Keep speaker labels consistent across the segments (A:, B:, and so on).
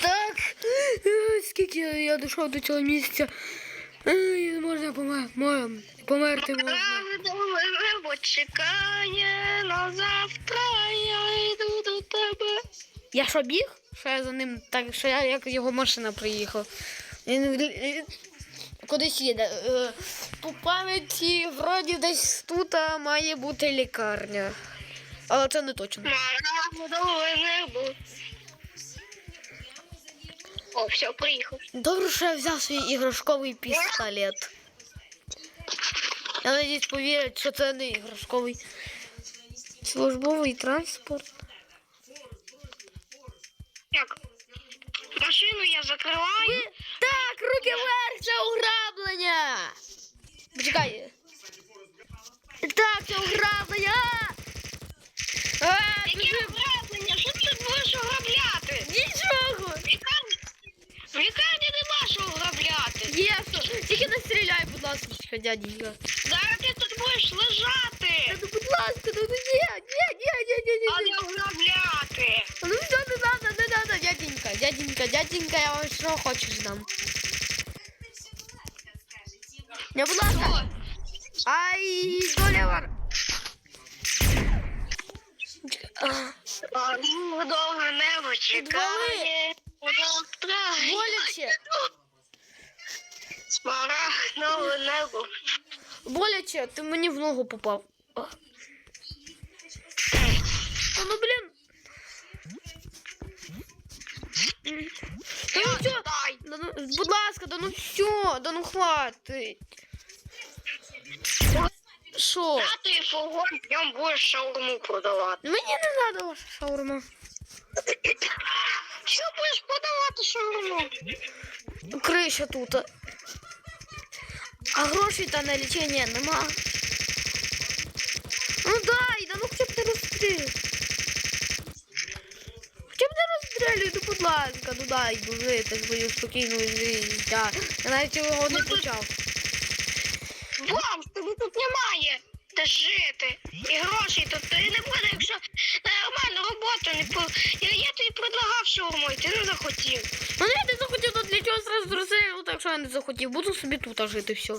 A: так. Скільки я дійшов до цього місця. Можна помер, померти можна.
B: Чекає на завтра, я йду до тебе.
A: Я що біг? Що я за ним так, що я як його машина приїхала. Він е, кудись їде. Е, По пам'яті вроді десь тут має бути лікарня. Але це не точно.
B: О, все, приїхав.
A: Добре, що я взяв свій іграшковий пістолет. Я надіюсь повірять, що це не іграшковий службовий транспорт.
B: Як? Машину я закриваю.
A: Так, руки вверх, це ограблення! Почекай. Так, це ограблення! А! А,
B: Яке
A: біжи. дяденька.
B: Зараз ти тут будеш
A: Та
B: лежати,
A: ну, будь ласка, ну ну, ні, ні, ні, ні, ні,
B: а
A: ні,
B: не
A: ні.
B: ограбляти.
A: Ну все, не надо, не надо, дяденька, дяденька, дяденька, я вам що хочеш дам. Не, будь ласка. Ай, долевар. А,
B: Довге небо чекає. Завтра.
A: Боляче,
B: Смарагдове небо.
A: боляче, ти мені в ногу попав. Та ну блін. Та ну все, да ну, будь ласка, да ну все, да ну хватить. Що?
B: П'ятий фургон, в ньому будеш шаурму продавати.
A: Мені не треба ваша шаурма.
B: Що будеш продавати шаурму?
A: Криша тут. А грошей та на лічення нема. Ну дай, да ну хоча б не розстрілюй. Хоча б не розстрілюй, ну будь ласка, ну дай ну, жити свою спокійну життя. Я навіть його не почав.
B: Бомж, тобі тут немає де жити. І грошей тут і не буде, якщо роботу не по. Я, я тобі предлагав шаурму, і ти не захотів.
A: Ну я не захотів, то для чого зразу розстрілювати, так що я не захотів. Буду собі тут жити, все.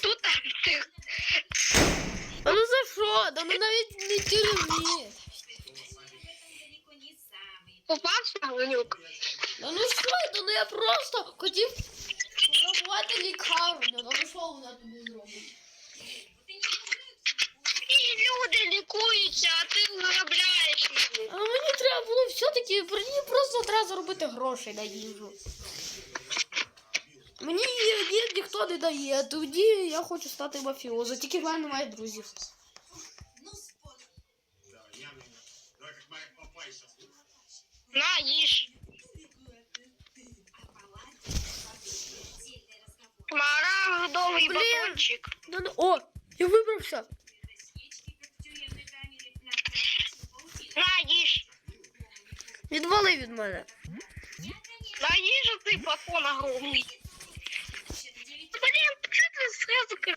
B: Тут ти
A: А ну за що? Да ну навіть не тюрмі.
B: попався Ленюк.
A: Да ну що, да ну я просто хотів зробити лікарню. Ну що вона тобі зробить?
B: І люди а ти виробляєш.
A: А мені треба було все-таки, мені просто треба заробити грошей на їжу. Мені її ніхто не дає, тоді я хочу стати мафіозом, тільки в мене немає друзів.
B: На, їж. Смарагдовий
A: Блін.
B: батончик.
A: Да ну, о, я вибрався. Відвали від мене.
B: На, їж цей батон огромний. Блін, що ти зразу ки-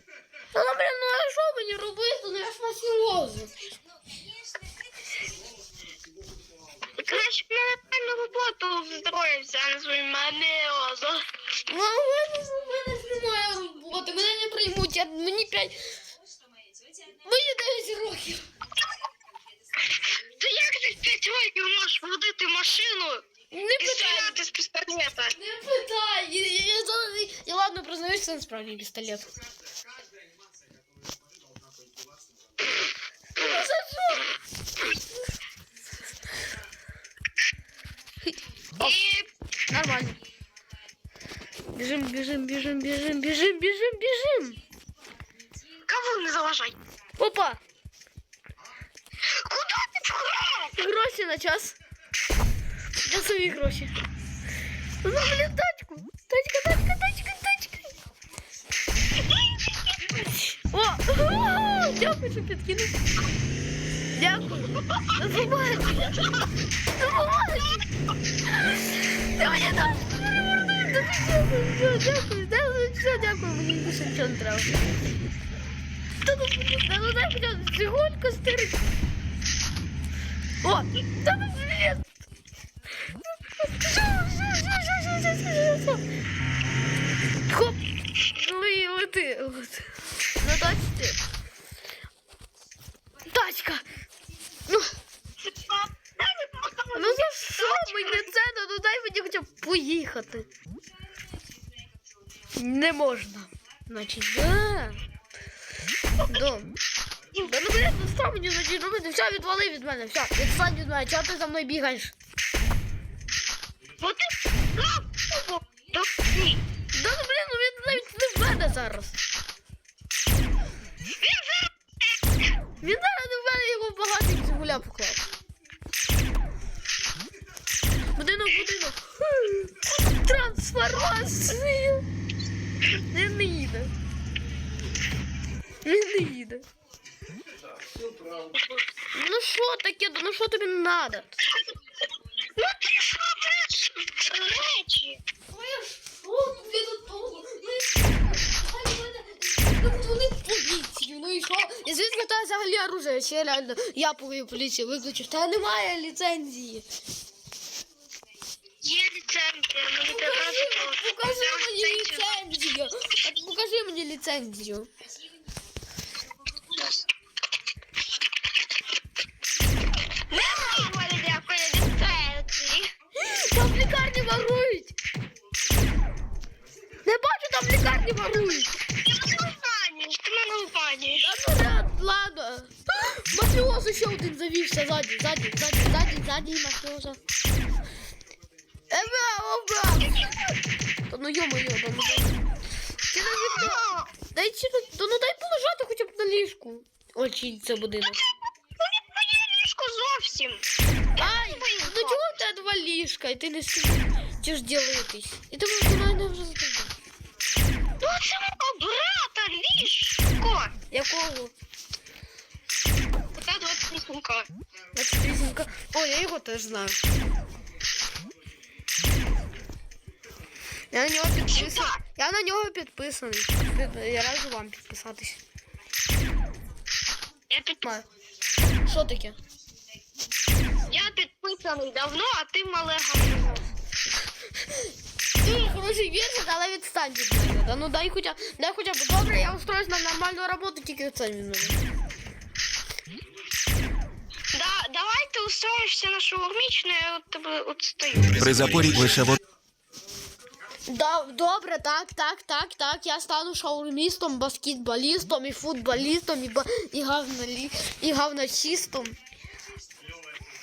A: ну, блін, ну а що мені робити? Ну я ж мафіоза.
B: Краще б на нормальну роботу встроївся, а не свій манеозо.
A: Ну, а в мене, в мене ж немає роботи, мене не приймуть, я, мені 5... Мені 9 років.
B: Ти як ти в п'ять років можеш водити машину
A: Не
B: і
A: питай.
B: стріляти з пістолета?
A: Не питай. Я, я, я, я, я ладно признаюсь, це насправді пістолет. Ну, за що?
B: І
A: Нормально. Бежим, бежим, бежим, бежим, бежим, бежим, бежим.
B: кого не заважай.
A: Опа, Гроші на час. Часові гроші. Ну, блін, тачку. Тачка, тачка, тачка, тачка. О, о, дякую, що підкинув. Дякую. До побачення. Ти мені там Все, дякую, дякую, все, дякую, мені більше нічого не треба. Ну, ну дай хоча б цигульку стерти. О, да ну. Хоп. Лети. На тачці. Тачка. Ну, ну за що мені це? Ну дай мені хоча б поїхати. Не можна. Значить, да. Дом. Да ну блядь, ну що мені значить робити? Все, відвали від мене, все, відстань від мене, чого ти за мною бігаєш?
B: Вот ти то ні.
A: Да ну блін, ну він навіть не в мене зараз. Він зараз не в мене його багатий цигуля поклав. Будинок, будинок. Трансформація. Він не їде. Він не їде. Ну що таке? Ну що тобі надо?
B: Ну ти що це речі?
A: Вони поліцію, ну і що? І звідки та взагалі оружие? Ще реально, я повію поліцію виключив. Та немає ліцензії.
B: Є ліцензія, мені
A: Покажи,
B: треба
A: покажи мені ліцензію. От покажи мені ліцензію. Не бачу, там в лікарні ворують.
B: Ти мене обманюєш, ти мене обманюєш.
A: Та ну ну йо-моє, да ну дай. Ну полежати хоча на ліжку. Очі це будинок.
B: Ну не твоє ліжко зовсім.
A: Ай, ну чого в тебе два ліжка, і ти не хочеш ділитись? І ти в мене вже за
B: Ну це мого брата ліжко.
A: Якого?
B: Ота 28
A: Наче О, я його теж знаю. Я на нього підписаний.
B: Сюда.
A: Я на нього підписаний. Я раджу вам підписатись.
B: Я під...
A: Маю. Що таке?
B: Я підписаний давно, а ти мале говно.
A: Дуже хороший віршик, але відстань від мене. Да ну дай хоча, дай хоча б добре, я устроюсь на нормальну роботу, тільки відстань від мене.
B: Да, давай ти устроїшся на шаурмічну, я от тебе отстаю.
C: При запорі лише вода.
A: Да, добре, так, так, так, так. Я стану шаурмістом, баскетболістом і футболістом, і, ба... і, гавналі... і гавночистом.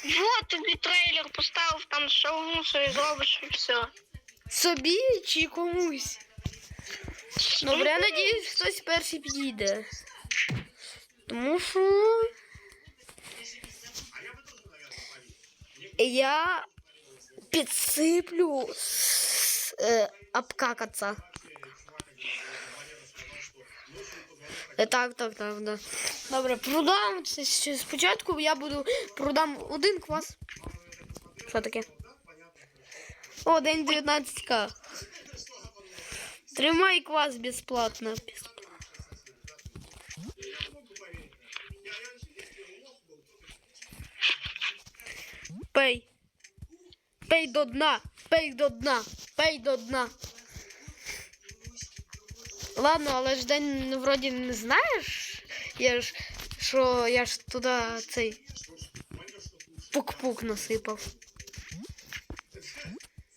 B: Вот тобі трейлер поставив там шаурму собі зробиш і все.
A: Собі чи комусь? Добре, я надіюсь, хтось перший підійде. Тому що. Я підсиплю е, обкакаться. Е, Так, так, так, да. Добре, продам. це ще Спочатку я буду продам один квас. Що таке? О, день 19к. Тримай квас безплатно. Пей. Пей до дна. Пей до дна. Пей до дна. Ладно, але ж день вроді не знаєш. Я ж що я ж туди цей пук-пук насипав.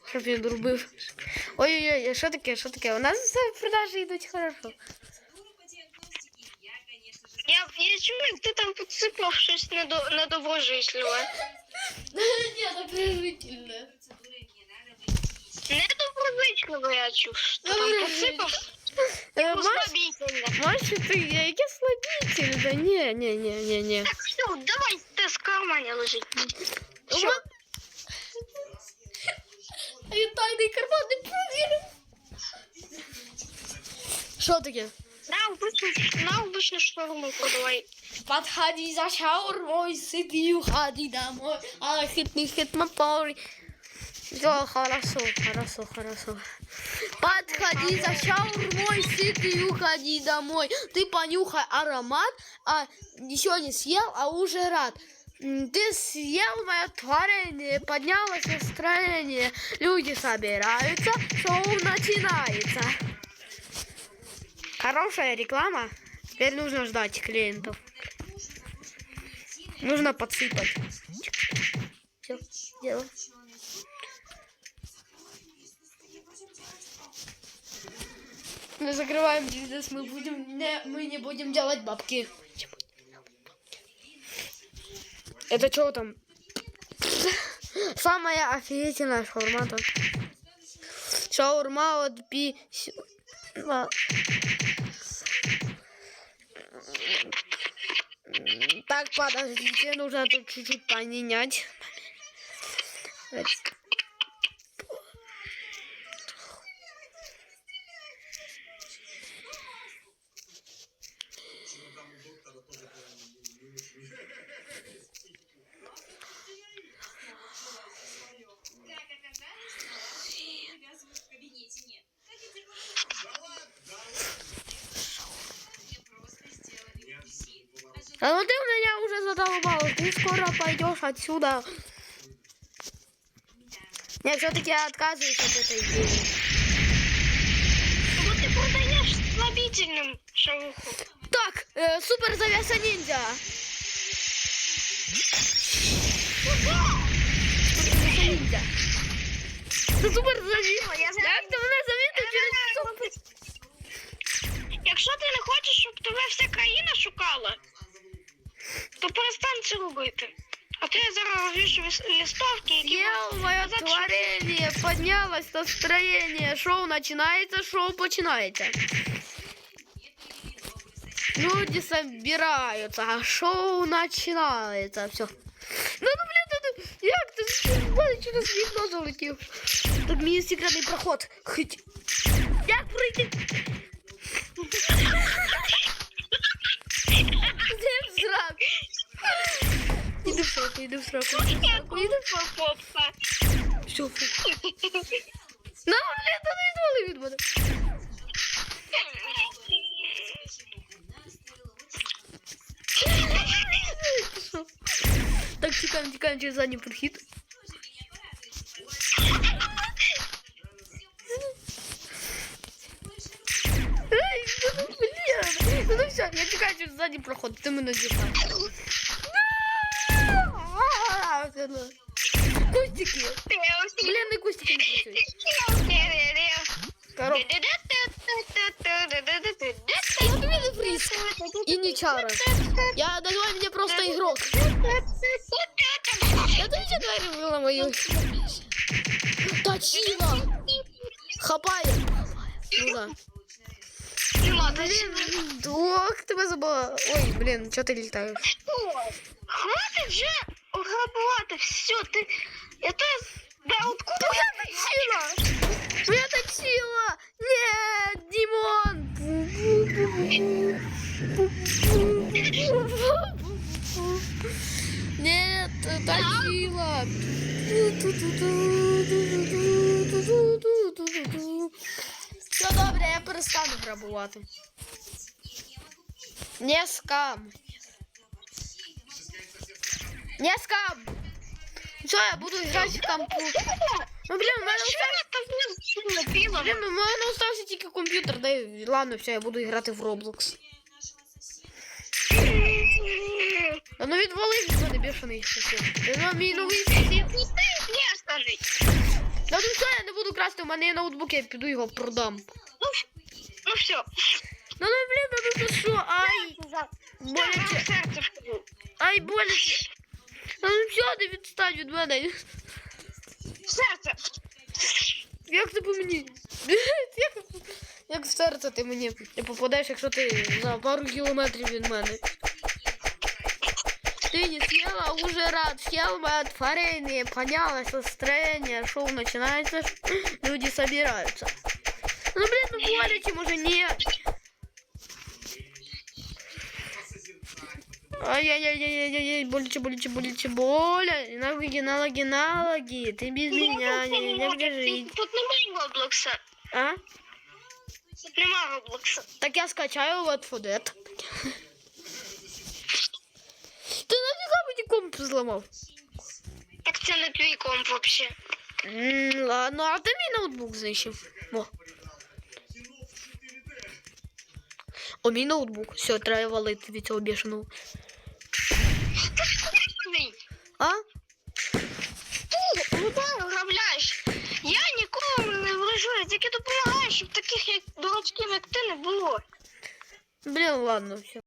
A: Щоб він робив. Ой-ой-ой, що таке, що таке? У нас все продажі йдуть хорошо.
B: Я, я чую, ти там підсипав щось недо, недоброжисливе.
A: Ні, так решительно.
B: Недоброзичливе я чув. що Ти там підсипав
A: Маш,
B: слабительне.
A: Маша, ти яке слабительне? Ні, ні, ні, ні, ні.
B: Так, все, давай, те з кармані лежить.
A: У
B: Все.
A: мен- А я тайний карман не провірив. Що таке?
B: На обичну, на обичну шторму подавай.
A: Подходи за шаурмой, сиди, уходи домой, а хит не хит Все, хорошо, хорошо, хорошо. Подходи за шаурмой, сиди, уходи домой. Ты понюхай аромат, а еще не съел, а уже рад. Ты съел мое творение, поднялось настроение, люди собираются, шоу начинается. Хорошая реклама. Теперь нужно ждать клиентов. Нужно подсыпать. Все, дело. Мы закрываем бизнес, мы будем не, мы не будем делать бабки. Это что там? Самая офигительная шаурма тут. Шаурма от пи... Так, подождите, нужно тут чуть-чуть поменять. А ну ты меня уже задолбал, ты скоро пойдешь отсюда. Я все-таки отказываюсь от этой идеи.
B: Вот ты продаешь слабительным шавуху.
A: Так, э, супер завеса ниндзя. Супер завеса ниндзя. Це супер завіса.
B: Я знаю.
A: Як ти мене завіти через супер?
B: Якщо ти не хочеш, щоб тебе вся країна шукала, то перестань це робити. А то я зараз розвішу лис- листовки, які
A: Съел мое
B: Зачем?
A: творение, поднялось настроение, шоу начинается, шоу починается. Люди собираются, а шоу начинается. Все. Ну, ну, блін, ну, ну, як ти в мене через вікно залетів? Тут мій секретний проход. Хоть. Як пройти? Де в срак? Іди в Сраку, іди в сраку, іди в сраку. Ну, від мене. Так, тікаємо, тікаємо через задній прохід. Ну, ну все, я тікаю через задній проход, ти мене дістав. А, це, ну. Кустики. Блін, не кустики не працюють. Коров. Я тобі не фріз. І не чара. Я давай мені просто ігрок. Я тобі ще двері вбила мою. Точила. Хапає. Ну да. Блін, ох, тебе забула. Ой, блін, чого ти літаєш?
B: Хватит же Грабувати, все, ти... Я то... Да откуда
A: я точила! Ну я точила! Нет, Димон! Нет, точила! Все добре, я перестану грабувати. Не скам. Не скам. Що, я буду грати в компу. Ну, блін, у остався... Блін, у мене остався тільки комп'ютер, да і ладно, все, я буду грати в Roblox. А ну відвали від мене бешений сусід. Ну, мій новий сусід. Да ну все, я не буду красти, у мене є ноутбук, я піду його продам.
B: Ну все.
A: Ну, ну, блін, ну, ну, що, ай, боляче, ай, боляче. Ну, ну все, не відстань від мене.
B: Серце.
A: Як це по мені? Як, як в серце ти мені не попадеш, якщо ти за пару кілометрів від мене. Ты не съела, а уже рад. Съел мое творение, поднялось настроение, шоу начинается, люди собираются. Ну, блин, ну боляче, може, нет. Ай-яй-яй-яй-яй-яй, боляче, боляче, боляче, боля. Налоги, налоги, налоги. Ты без меня не, не будешь жить.
B: Тут немає Роблокса.
A: А?
B: Тут нема Роблокса.
A: Так я скачаю вот Фудет. Ты на мені комп зламав.
B: Так це не твій комп взагалі.
A: М, Ладно, а ти мій ноутбук знищив. О. О, мій ноутбук. Все, треба валити від цього бешеного. Блін, ладно, все.